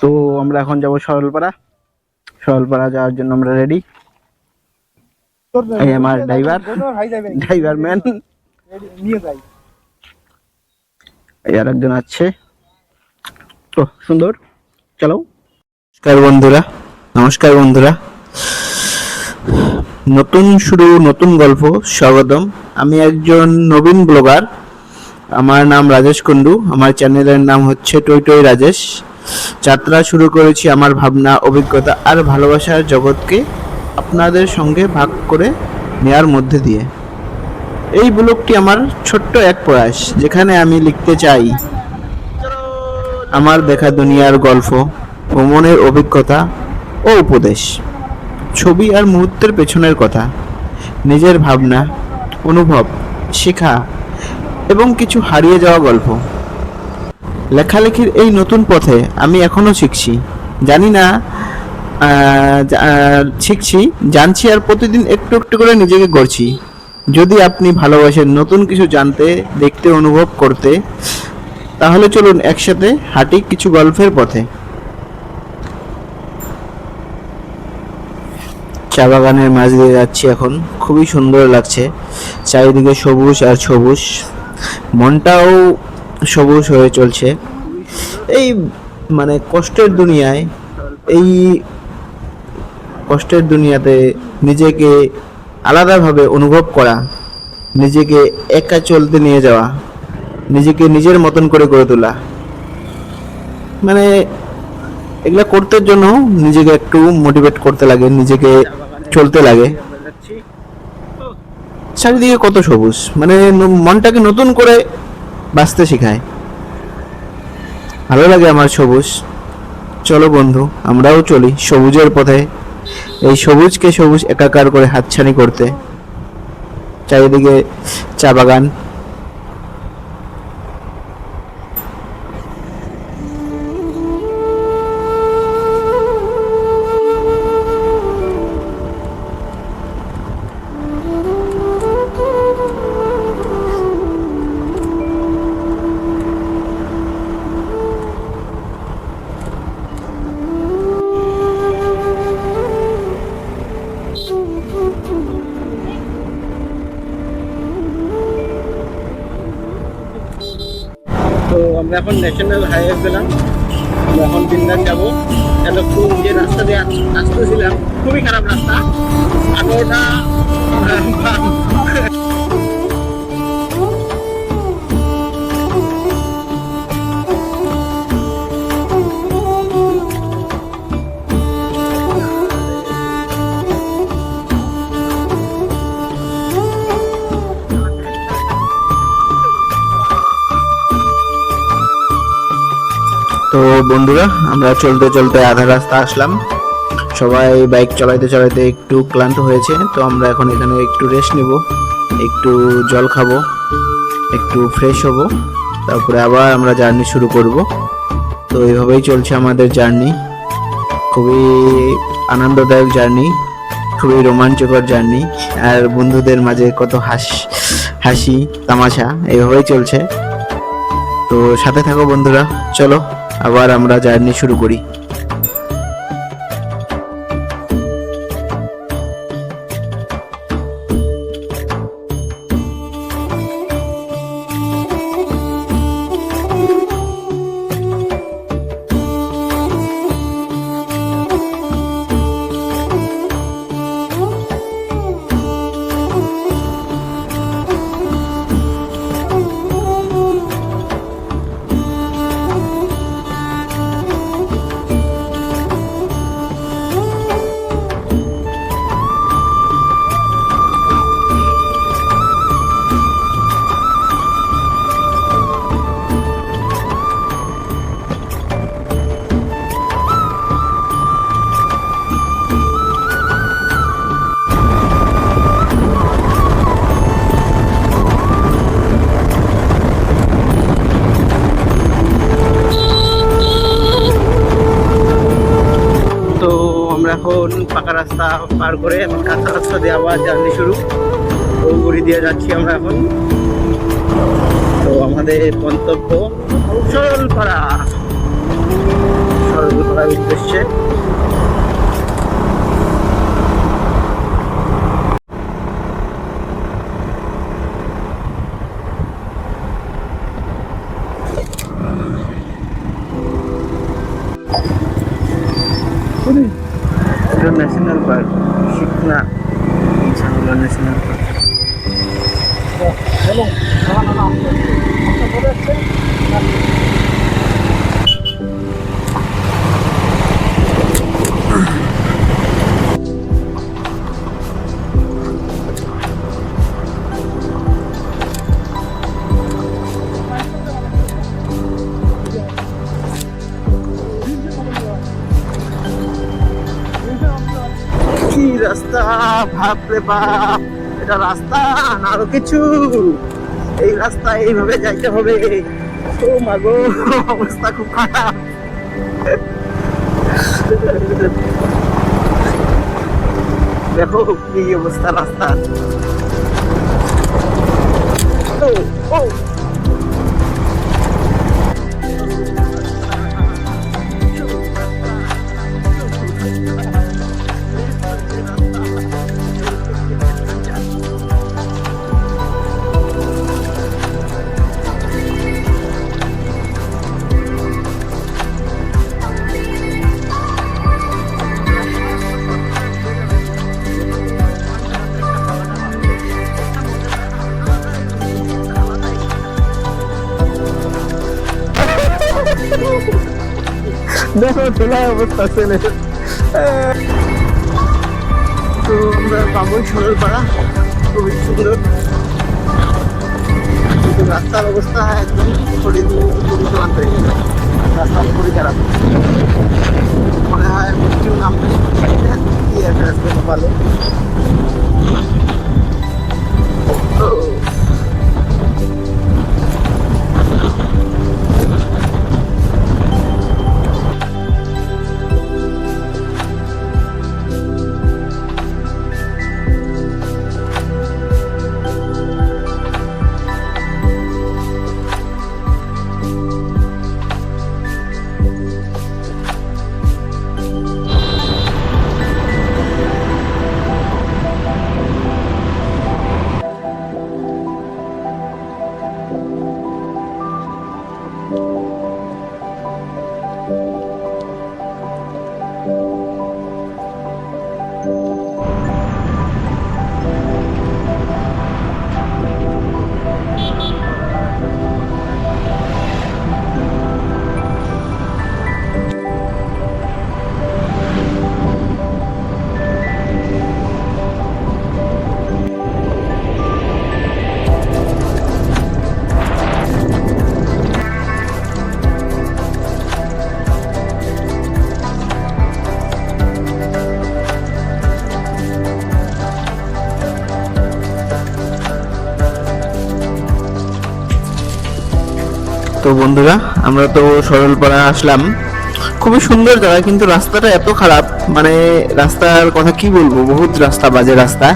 তো আমরা এখন যাব সরলপাড়া সরলপাড়া যাওয়ার জন্য আমরা রেডি এই আমার ড্রাইভার ড্রাইভার ম্যান এই আর একজন আছে। তো সুন্দর। চলো। নমস্কার বন্ধুরা নমস্কার বন্ধুরা। নতুন শুরু, নতুন গল্প, স্বাগতম। আমি একজন নবীন ব্লগার আমার নাম রাজেশ কুন্ডু আমার চ্যানেলের নাম হচ্ছে টই টই রাজেশ। যাত্রা শুরু করেছি আমার ভাবনা, অভিজ্ঞতা আর ভালোবাসার জগৎকে আপনাদের সঙ্গে ভাগ করে নেয়ার মধ্যে দিয়ে। এই ব্লগটি আমার ছোট্ট এক প্রয়াস, যেখানে আমি লিখতে চাই, আমার দেখা দুনিয়ার গল্প, ভ্রমণের অভিজ্ঞতা ও উপদেশ, ছবি আর মুহূর্তের পেছনের কথা, নিজের ভাবনা, অনুভব, শেখা এবং কিছু হারিয়ে যাওয়া গল্প। লেখালেখির এই নতুন পথে আমি এখনও শিখছি। জানি না শিখছি, জানছি আর প্রতিদিন একটু একটু করে নিজেকে গড়ছি। যদি আপনি ভালোবাসেন নতুন কিছু জানতে, দেখতে, অনুভব করতে, তাহলে চলুন একসাথে হাঁটি কিছু গল্পের পথে। চা বাগানের মাঝ দিয়ে যাচ্ছি এখন। খুবই সুন্দর লাগছে। চারিদিকে সবুজ আর সবুজ। মনটাও সবুজ হয়ে চলছে। এই মানে কষ্টের দুনিয়ায়, এই কষ্টের দুনিয়াতে নিজেকে আলাদাভাবে অনুভব করা, নিজেকে একা চলতে নিয়ে যাওয়া, নিজেকে নিজের মতন করে গড়ে তোলা। মানে এগুলা করতে জন্য নিজেকে একটু মোটিভেট করতে লাগে, নিজেকে চলতে লাগে। চারিদিকে কত সবুজ। মানে মনটাকে নতুন করে বাঁচতে শেখায়। ভালো লাগে আমার সবুজ। চলো বন্ধু, আমরাও চলি সবুজের পথে। এই সবুজকে সবুজ একাকার করে হাতছানি করতে। চারিদিকে চা বাগান। এখন ন্যাশনাল হাইওয়ে পেলাম আমরা এখন বিন্দাস যাব। এতক্ষণ যে রাস্তা দিয়ে আসতেছিলাম, খুবই খারাপ রাস্তা। আঠারোটা তো বন্ধুরা, আমরা চলতে চলতে আধা রাস্তা আসলাম। সবাই বাইক চালাইতে চালাইতে একটু ক্লান্ত হয়েছে, তো আমরা এখন এখানে একটু রেস্ট নিব, একটু জল খাব, একটু ফ্রেশ হব, তারপরে আবার আমরা জার্নি শুরু করব। তো এইভাবেই চলছে আমাদের জার্নি খুবই আনন্দদায়ক জার্নি খুবই রোমাঞ্চকর জার্নি আর বন্ধুদের মাঝে কত হাস, হাসি, তামাশা, এইভাবেই চলছে। তো সাথে থাকো বন্ধুরা, চলো। আবার আমরা জার্নি শুরু করি। এখন পাকা রাস্তা পার করে এখন কাঁচা রাস্তা দিয়ে আবার জার্নি শুরু। ওগুড়ি দিয়ে যাচ্ছি আমরা এখন। তো আমাদের গন্তব্য সরলপাড়া সরলপাড়ার উদ্দেশ্যে এটা ন্যাশনাল পার্ক শিখনা ইনশাআল্লাহ ন্যাশনাল পার্ক কি রাস্তা বাপরে বাপ। এটা রাস্তা আরও কিছু। এই রাস্তা এইভাবে যাইতে হবে। ও মাগো অবস্থা খুব খারাপ। দেখো কি অবস্থা রাস্তা। ও ও। দেখো ঠেলা অবস্থা ছেলে। তো আমরা বাবুই সরল পাড়া খুবই সুন্দর। কিন্তু রাস্তার অবস্থা একদম শরীর তো বন্ধুরা, আমরা তো সরলপাড়া আসলাম। খুবই সুন্দর জায়গা, কিন্তু রাস্তাটা এত খারাপ। মানে রাস্তার কথা কি বলব? বহুত রাস্তা, বাজে রাস্তা।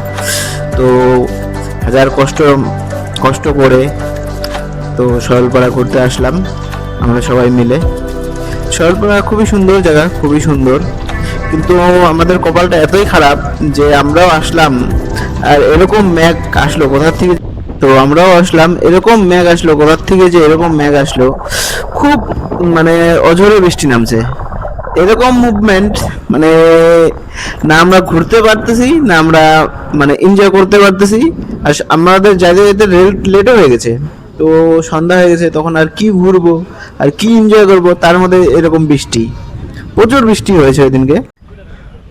তো হাজার কষ্ট কষ্ট করে তো সরলপাড়া করতে আসলাম আমরা সবাই মিলে। সরলপাড়া খুবই সুন্দর জায়গা, খুবই সুন্দর। কিন্তু আমাদের কপালটা এতই খারাপ যে আমরাও আসলাম, আর এরকম ম্যাক আসলো কোথা থেকে তো আমরাও আসলাম। এরকম ম্যাগ আসলো কোথার থেকে যে এরকম ম্যাগ আসলো, খুব মানে অঝরে বৃষ্টি নামছে। এরকম মুভমেন্ট মানে না আমরা ঘুরতে পারতেছি, না আমরা মানে এনজয় করতে পারতেছি। আর আমাদের যাইতে যেতে লেটও হয়ে গেছে। তো সন্ধ্যা হয়ে গেছে, তখন আর কি ঘুরবো, আর কি এনজয় করব, তার মধ্যে এরকম বৃষ্টি। প্রচুর বৃষ্টি হয়েছে ওই দিনকে।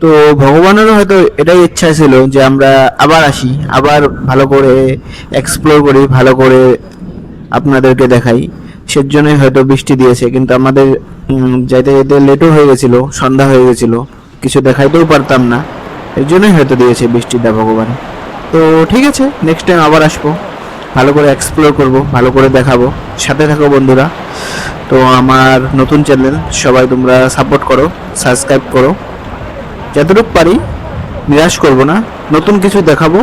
তো ভগবানেরও হয়তো এটাই ইচ্ছা ছিল যে আমরা আবার আসি, আবার ভালো করে এক্সপ্লোর করি, ভালো করে আপনাদেরকে দেখাই। সেজন্যই হয়তো বৃষ্টি দিয়েছে, কিন্তু আমাদের যাইতে যেতে লেটও হয়ে গেছিল, সন্ধ্যা হয়ে গেছিল। কিছু দেখাইতেও পারতাম না। এর জন্যই হয়তো দিয়েছে বৃষ্টিটা ভগবান। তো ঠিক আছে নেক্সট টাইম আবার আসব। ভালো করে এক্সপ্লোর করব, ভালো করে দেখাবো। সাথে থাকো বন্ধুরা। তো আমার নতুন চ্যানেল সবাই তোমরা সাপোর্ট করো সাবস্ক্রাইব করো। যতটুকু পারি, নিরাশ করব না। নতুন কিছু দেখাবো,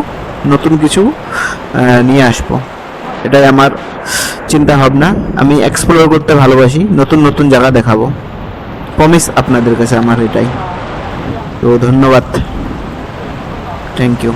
নতুন কিছু নিয়ে আসব। এটাই আমার চিন্তা ভাবনা। আমি এক্সপ্লোর করতে ভালোবাসি, নতুন নতুন জায়গা দেখাবো। প্রমিস আপনাদের কাছে আমার এটাই। তো ধন্যবাদ। Thank you